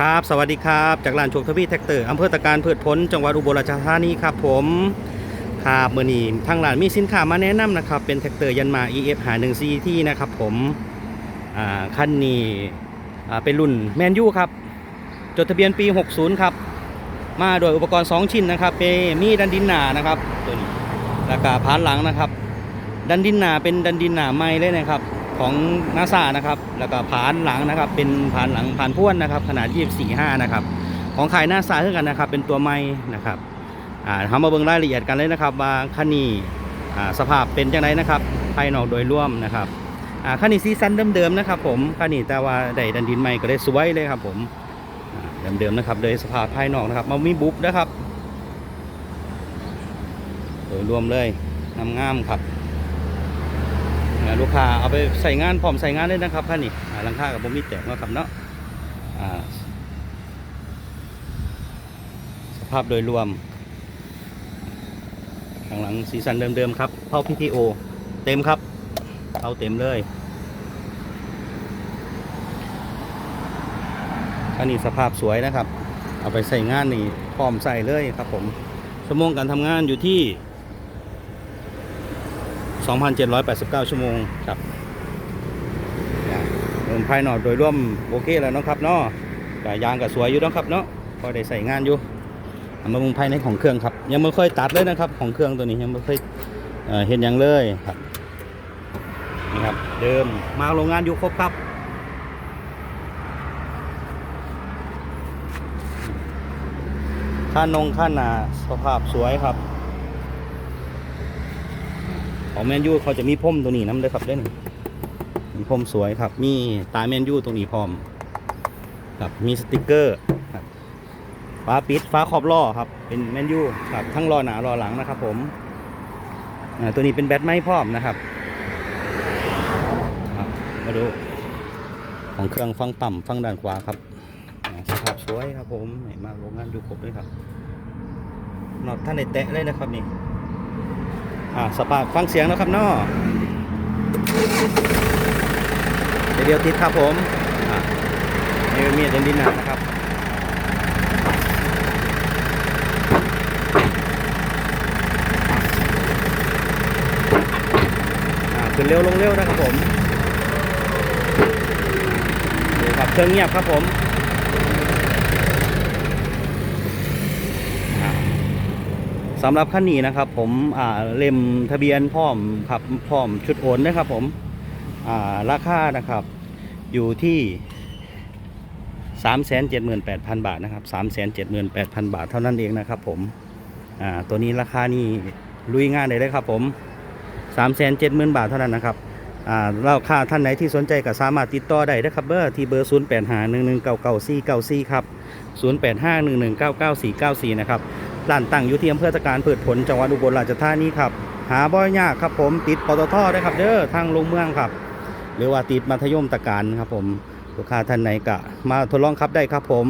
ครับ สวัสดีครับ จากร้านโชคทวีแท็กเตอร์อำเภอตะการเพืชผลจังหวัดอุบลราชธานีครับผมครับเมื่อนี้ทางร้านมีสินค้ามาแนะนำนะครับ เป็นแท็กเตอร์ยันมา EF หา1 CT นะครับผมคันนี้เป็นรุ่นแมนยูครับ จดทะเบียนปี 60 ครับ มาโดยอุปกรณ์ 2 ชิ้นนะครับเป็นมีดันดินหนานะครับตัวนี้แล้วก็พานหลังนะครับ ดันดินหนาเป็นดันดินหนาไม้เลยนะครับ ของนาซานะครับ แล้วก็ผานหลังนะครับ เป็นผานหลังผานพ่วนนะครับ ขนาด 24.5 นะครับ ของขายนาซาเท่ากันนะครับ เป็นตัวไม้นะครับอ่าทำมาเบิ่งรายละเอียดกันเลยนะครับว่าคันนี้อ่าสภาพเป็นจังไดนะครับภายนอกโดยรวมนะครับอ่าคันนี้ซีซันเดิมๆนะครับ ผมคันนี้แต่ว่าได้ดันดินใหม่ก็ได้สวยเลยครับ ผมเดิมๆนะครับโดยสภาพภายนอกนะครับมามีบุ๊บนะครับโดยรวมเลยงามๆครับ อ่าลูกค้าเอาไปใส่งานพร้อมใส่งานเลยนะครับท่านนี่หลังคากับผมมีแตกนะครับเนาะสภาพโดยรวมข้างหลังสีสันเดิมๆครับเผา PTO เต็มครับเอาเต็มเลยอันนี้สภาพสวยนะครับ เอาไปใส่งานนี่พร้อมใส่เลยครับผมชั่วโมงการทำงานอยู่ที่ 2,789 ชั่วโมงครับเดินภายนอกโดยร่วมโอเคแล้วเนาะครับเนาะกยางก็สวยอยู่เนาะครับเนาะพอได้ใส่งานอยู่เอามามุงภายในของเครื่องครับ ยังไม่เคยตัดเลยนะครับ ของเครื่องตัวนี้ยังไม่เคยเอ่อเห็นอย่างเลยครับนี่ครับ เดิมมาโรงงานอยู่ครบครับข้านงข้านหนาสภาพสวยครับ ของแมนยูเขาจะมีพ่มตัวนี้น้ำเลยครับเด้นมีพ่มสวยครับ มีตาแมนยูตรงนี้พร้อมครับมีสติกเกอร์ครับฟ้าปิดฟ้าขอบล้อครับ เป็นแมนยูครับทั้งล้อหน้าล้อหลังนะครับ ผมอ่าตัวนี้เป็นแบตไม้พร้อมนะครับครับ มาดูของเครื่องฟังต่ำฟังด้านขวาครับสภาพสวยครับผมเห็นมาโรงงานอยู่ครบเลยครับนอตท่านในแตะเลยนะครับนี่ อ่าสปาฟังเสียงนะครับเนาะเดี๋ยวเดียวติดครับผมอ่านี่มีเดนดินหนานะครับอ่าขึ้นเร็วลงเร็วนะครับผมนี่ครับเครื่องเงียบครับผม สำหรับคันนี้นะครับ ผมอ่าเล่มทะเบียนพร้อมครับพร้อมชุดโอนนะครับ ผมอ่าราคานะครับ อยู่ที่ 378,000 บาทนะครับ 378,000 บาทเท่านั้นเองนะครับผมอ่าตัวนี้ราคานี่ลุยงานได้เลยครับ ผม 370,000 บาทเท่านั้นนะครับอ่าแล้วค่าท่านไหนที่สนใจก็สามารถติดต่อได้นะครับเบอร์ที่เบอร์ 0851199494 ครับ 0851199494 นะครับ ร้านตั้งอยู่ที่อำเภอตะการเปิดผลจังหวัดอุบลราชธานีครับ หาบ่อยยากครับผมติดปตทได้ครับเด้อทางลงเมืองครับ หรือว่าติดมัธยมตะการครับผมลูกค้าท่านไหนก็มาทดลองขับได้ครับผม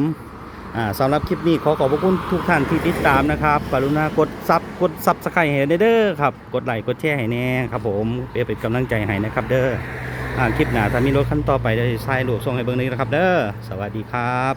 สำหรับคลิปนี้ขอขอบพระคุณทุกท่านที่ติดตามนะครับกรุณากดซับกดซับสไครต์ให้เด้อครับ กดไลค์กดแชร์ให้แน่ครับผมเพื่อเป็นกำลังใจให้นะครับเด้อคลิปหน้าถ้ามีรถขั้นต่อไปได้ใช้รูปส่งให้เบิ่งนี้นะครับเด้อ สวัสดีครับ